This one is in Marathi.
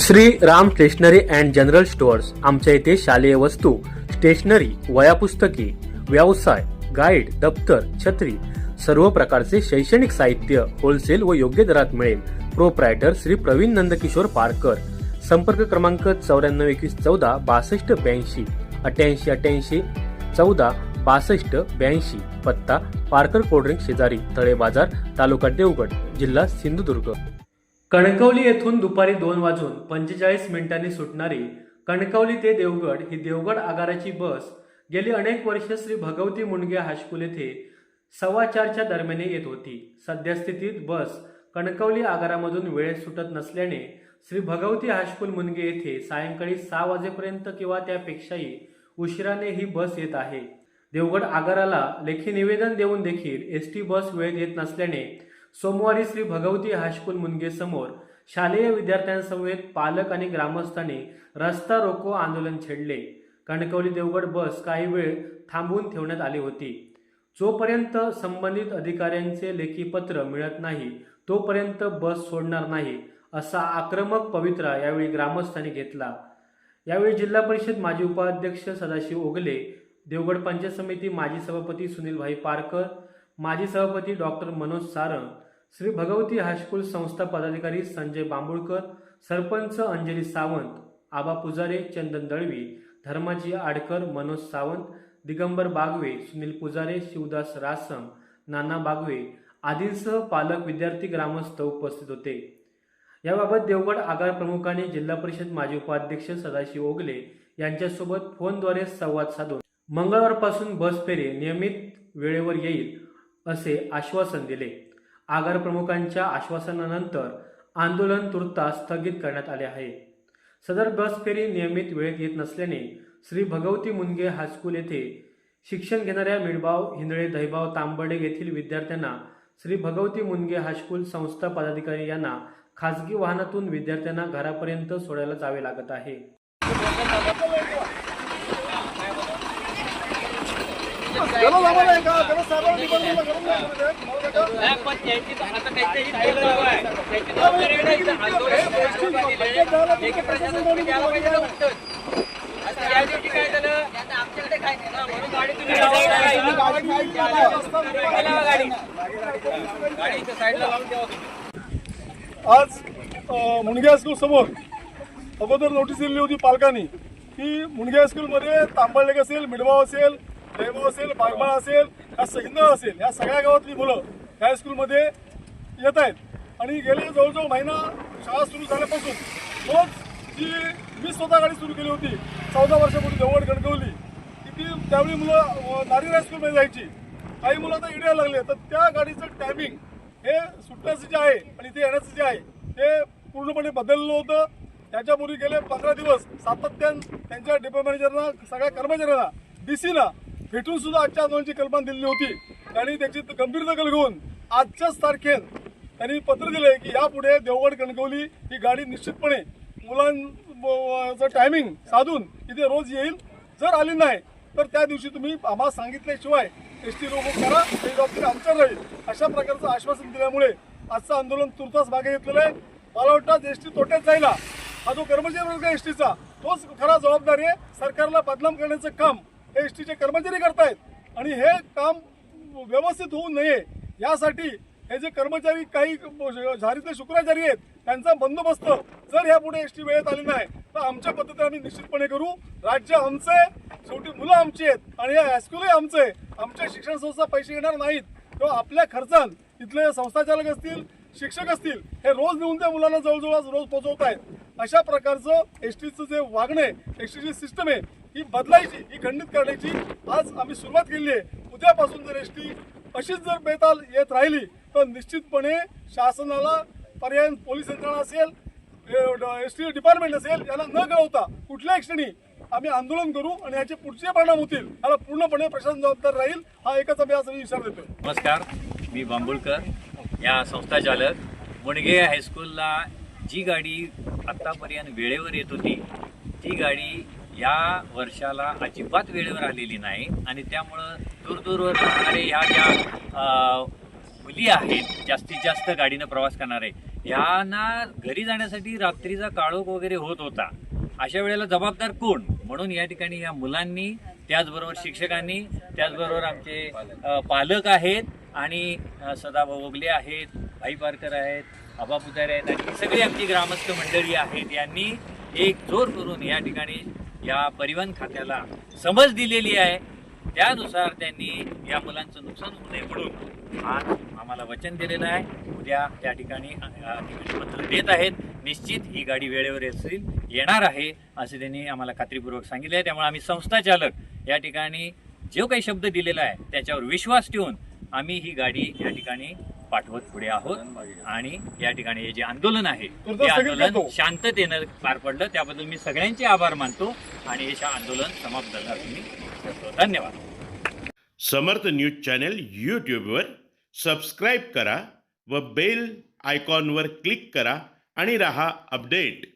Shri Ram stationery and general stores आमच्या इथे शालेय वस्तू स्टेशनरी वयापुस्तके व्यवसाय गाईड दप्तर छत्री सर्व प्रकारचे शैक्षणिक साहित्य होलसेल व योग्य दरात मिळेल. प्रोप्रायटर श्री प्रवीण नंदकिशोर पारकर. संपर्क क्रमांक चौऱ्याण्णव एकवीस चौदा बासष्ट ब्याऐंशी अठ्याऐंशी अठ्याऐंशी चौदा बासष्ट ब्याऐंशी. पत्ता पारकर कोल्ड्रिंक शेजारी तळे बाजार तालुका देवगड जिल्हा सिंधुदुर्ग. कणकवली येथून दुपारी दोन वाजून पंचेचाळीस मिनिटांनी सुटणारी कणकवली ते देवगड ही देवगड आगाराची बस गेली अनेक वर्ष श्री भगवती मुंडगे हायस्कूल येथे सव्वा चारच्या दरम्यान येत होती. सद्यस्थितीत बस कणकवली आगारामधून वेळेत सुटत नसल्याने श्री भगवती हायस्कूल मुनगे येथे सायंकाळी सहा वाजेपर्यंत किंवा त्यापेक्षाही उशिराने ही बस येत आहे. देवगड आगाराला लेखी निवेदन देऊन देखील एस टी बस वेळेत येत नसल्याने सोमवारी श्री भगवती हायस्कूल मुनगेसमोर शालेय विद्यार्थ्यांसमवेत पालक आणि ग्रामस्थांनी रस्ता रोको आंदोलन छेडले. कणकवली देवगड बस काही वेळ थांबवून ठेवण्यात आली होती. जोपर्यंत संबंधित अधिकाऱ्यांचे लेखी पत्र मिळत नाही तोपर्यंत बस सोडणार नाही असा आक्रमक पवित्रा यावेळी ग्रामस्थांनी घेतला. यावेळी जिल्हा परिषद माजी उपाध्यक्ष सदाशिव ओगले देवगड पंचायत समिती माजी सभापती सुनीलभाई पारकर माजी सभापती doctor Manoj Sarang Shri Bhagwati high school संस्था पदाधिकारी संजय बांबुळकर सरपंच अंजली सावंत आबा पुजारे चंदन दळवी धर्माजी आडकर मनोज सावंत दिगंबर बागवे सुनील पुजारे शिवदास रासम नाना बागवे आदींसह पालक विद्यार्थी ग्रामस्थ उपस्थित होते. याबाबत देवगड आगार प्रमुखांनी जिल्हा परिषद माजी उपाध्यक्ष सदाशिव ओगले यांच्यासोबत फोनद्वारे संवाद साधून मंगळवारपासून बस फेरी नियमित वेळेवर येईल. असे आश्वासन दिले. आगार प्रमुखांच्या आश्वासनानंतर आंदोलन तुर्तास स्थगित करण्यात आले आहे. सदर बस फेरी नियमित वेळेत येत नसल्याने श्री भगवती मुनगे हायस्कूल येथे शिक्षण घेणाऱ्या मिडबाव हिंदळे दहिबाव तांबडे येथील विद्यार्थ्यांना श्री भगवती मुनगे हायस्कूल संस्था पदाधिकारी यांना खासगी वाहनातून विद्यार्थ्यांना घरापर्यंत सोडायला जावे लागत आहे. आज अ, मुंडगे हायस्कूल समोर अगोदर नोटीस दिलेली होती पालकांनी की मुंडगे हायस्कूलमध्ये तांबळलेक असेल मिडगाव असेल जयगाव असेल बागमाळा असेल या हिंदळ असेल या सगळ्या गावातली मुलं हायस्कूलमध्ये येत आहेत. आणि गेले जवळजवळ महिना शाळा सुरू झाल्यापासून रोज जी मी स्वतः गाडी सुरू केली होती चौदा वर्षापूर्वी जवळ गणकवली की ती त्यावेळी मुलं अ, नारी हायस्कूलमध्ये जायची. काही मुलं आता इड्याला लागले. तर त्या गाडीचं टायमिंग हे सुटण्याचं जे आहे आणि ते येण्याचं जे आहे ते पूर्णपणे बदललं होतं. त्याच्यापूर्वी गेले पंधरा दिवस सातत्यानं त्यांच्या डेपो मॅनेजरना सगळ्या कर्मचाऱ्यांना डी सीला भेटून सुद्धा आजच्या आंदोलनाची कल्पना दिलेली होती. त्यांनी त्याची गंभीर दखल घेऊन आजच्याच तारखेत त्यांनी पत्र दिले की यापुढे देवगड कणकवली ही गाडी निश्चितपणे मुलांचं टायमिंग साधून इथे रोज येईल. जर आली नाही तर त्या दिवशी तुम्ही आम्हाला सांगितल्याशिवाय एस टी रोबो करा. ही जबाबदारी आमच्या राहील. अशा प्रकारचं आश्वासन दिल्यामुळे आजचं आंदोलन तुर्तास मागे घेतलेलं आहे. मला वाटतं एस टी तोट्यात जायला. हा जो कर्मचारी वर्ग एस टीचा तोच खरा जबाबदारी आहे. सरकारला बदनाम करण्याचं काम एस टीचे कर्मचारी करतायत. आणि हे काम व्यवस्थित होऊ नये यासाठी हे जे कर्मचारी काही झारीतले शुक्राचारी आहेत त्यांचा बंदोबस्त जर यापुढे एस टी वेळेत आली नाही तर आमच्या पद्धतीने आम्ही निश्चितपणे करू. राज्य आमचं आहे शेवटी मुलं आमची आहेत आणि हे हायस्कूलही आमचं. आहे आमच्या शिक्षण संस्था पैसे येणार नाहीत. तेव्हा आपल्या खर्चान इथले संस्थाचालक असतील शिक्षक असतील हे रोज नेऊन त्या मुलांना जवळजवळ रोज पोहोचवत आहेत अशा प्रकारचं एस टीचं जे वागणे एस टीची सिस्टम आहे ही बदलायची ही खंडित करण्याची आज आम्ही सुरुवात केली आहे. उद्यापासून जर एस टी अशीच जर बेताल येत राहिली तर निश्चितपणे शासनाला पर्याय पोलीस यंत्रणा असेल एस टी डिपार्टमेंट असेल याला न कळवता कुठल्याही क्षणी आम्ही आंदोलन करू आणि याचे पुढचे परिणाम होतील याला पूर्णपणे प्रशासन जबाबदार राहील हा एकच आम्ही आज विचार देतो नमस्कार मी बांबुळकर या संस्था चालक. मुणगे हायस्कूलला जी गाडी आत्तापर्यंत वेळेवर येत होती ती गाडी या वर्षाला अजिबात वेळेवर आलेली नाही आणि त्यामुळं दूरदूरवर राहणारे ह्या ज्या मुली आहेत जास्तीत जास्त गाडीनं प्रवास करणारे यांना घरी जाण्यासाठी रात्रीचा काळोख वगैरे होत होता. अशा वेळेला जबाबदार कोण? म्हणून या ठिकाणी या मुलांनी त्याचबरोबर शिक्षकांनी त्याचबरोबर आमचे पालक आहेत आणि सदाभाऊ ओगले आहेत भाई पारकर आहेत आबा पुजारी आहेत आणि सगळी आमची ग्रामस्थ मंडळी आहेत. यांनी एक जोर करून या ठिकाणी या परिवहन खात्याला समज दिलेली आहे. त्यानुसार त्यांनी या मुलांचं नुकसान होऊ नये म्हणून आज आम्हाला वचन दिलेलं आहे. उद्या त्या ठिकाणी पत्र देत आहेत. निश्चित ही गाडी वेळेवर येईल येणार आहे असे त्यांनी आम्हाला खात्रीपूर्वक सांगितले आहे. त्यामुळे आम्ही संस्था चालक या ठिकाणी जो काही शब्द दिलेला आहे त्याच्यावर विश्वास ठेवून आम्ही ही गाडी या ठिकाणी पाठवत पुढे आहोत. आणि या ठिकाणी हे जे आंदोलन आहे ते आंदोलन. शांततेनं पार पडलं. त्याबद्दल मी सगळ्यांचे आभार मानतो. आणि हे आंदोलन समाप्त झालं. मी करतो. धन्यवाद. समर्थ न्यूज चॅनल यूट्यूबवर सबस्क्राईब करा व बेल आयकॉनवर क्लिक करा आणि रहा अपडेट.